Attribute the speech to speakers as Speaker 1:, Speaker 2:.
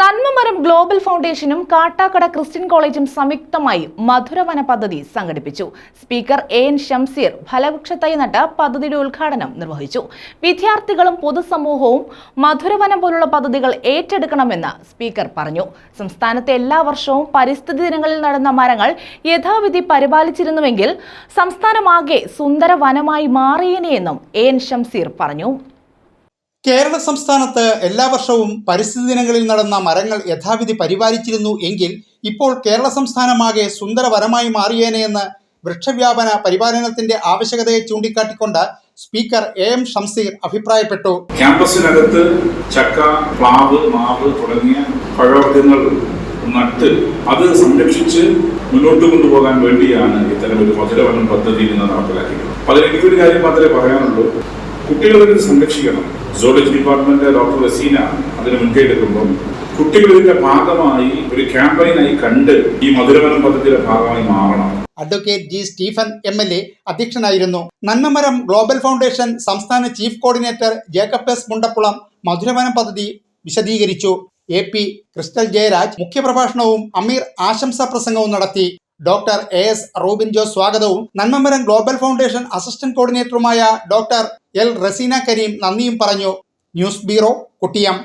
Speaker 1: നന്മമരം global ഫൗണ്ടേഷനും Kattakada Christian കോളേജും സംയുക്തമായി മധുരവന പദ്ധതി സംഘടിപ്പിച്ചു. സ്പീക്കർ എ എൻ ഷംസീർ ഫലവൃക്ഷ തൈ നട്ട് പദ്ധതിയുടെ ഉദ്ഘാടനം നിർവഹിച്ചു. വിദ്യാർത്ഥികളും പൊതുസമൂഹവും മധുരവനം പോലുള്ള പദ്ധതികൾ ഏറ്റെടുക്കണമെന്ന് സ്പീക്കർ പറഞ്ഞു. സംസ്ഥാനത്തെ എല്ലാ വർഷവും പരിസ്ഥിതി ദിനങ്ങളിൽ നടന്ന മരങ്ങൾ യഥാവിധി പരിപാലിച്ചിരുന്നുവെങ്കിൽ സംസ്ഥാനമാകെ സുന്ദര വനമായി മാറിയേനെയെന്നും എ എൻ ഷംസീർ പറഞ്ഞു.
Speaker 2: കേരള സംസ്ഥാനത്ത് എല്ലാ വർഷവും പരിസ്ഥിതി ദിനങ്ങളിൽ നടന്ന മരങ്ങൾ യഥാവിധി പരിപാലിച്ചിരുന്നു എങ്കിൽ ഇപ്പോൾ കേരള സംസ്ഥാനമാകെ സുന്ദരവരമായി മാറിയേനെയെന്ന് വൃക്ഷവ്യാപന പരിപാലനത്തിന്റെ ആവശ്യകതയെ ചൂണ്ടിക്കാട്ടിക്കൊണ്ട് സ്പീക്കർ എ എം ഷംസീർ അഭിപ്രായപ്പെട്ടു.
Speaker 3: ക്യാമ്പസിനകത്ത് ചക്ക പ്ലാവ് മാവ് തുടങ്ങിയ പഴവർഗങ്ങൾ നട്ട് അത് സംരക്ഷിച്ച് മുന്നോട്ട് കൊണ്ടുപോകാൻ വേണ്ടിയാണ് ഇത്തരം ഒരു മധുരവനം പദ്ധതി നടപ്പിലാക്കിയത് അതിൽ എനിക്കൊരു കാര്യം മാത്രമേ പറയാനുള്ളൂ. കുട്ടികളെ ഇത് സംരക്ഷിക്കണം. സോളജി ഡിപ്പാർട്ട്മെന്റ് ഡോക്ടർ റസീന അതിന് മുൻകൈ എടുക്കുമ്പോൾ കുട്ടികളുടെ ഭാഗമായി ഒരു ക്യാമ്പയിനായി കണ്ട് ഈ മധുരവനം പദ്ധതിയുടെ ഭാഗമായി മാറണം.
Speaker 2: Advocate G Stephen M L A അധ്യക്ഷനായിരുന്നു. നന്മമരം ഗ്ലോബൽ ഫൗണ്ടേഷൻ സംസ്ഥാന chief coordinator Jacob S Mundappulam മധുരവനം പദ്ധതി വിശദീകരിച്ചു. എ പി ക്രിസ്റ്റൽ ജയരാജ് മുഖ്യപ്രഭാഷണവും അമീർ ആശംസാ പ്രസംഗവും നടത്തി. Doctor A S Robin Jose സ്വാഗതവും. നന്മമരം ഗ്ലോബൽ ഫൗണ്ടേഷൻ അസിസ്റ്റന്റ് കോർഡിനേറ്ററുമായ ഡോക്ടർ എൽ റസീന കരീം നന്ദിയും പറഞ്ഞു. News bureau Kuttiyam.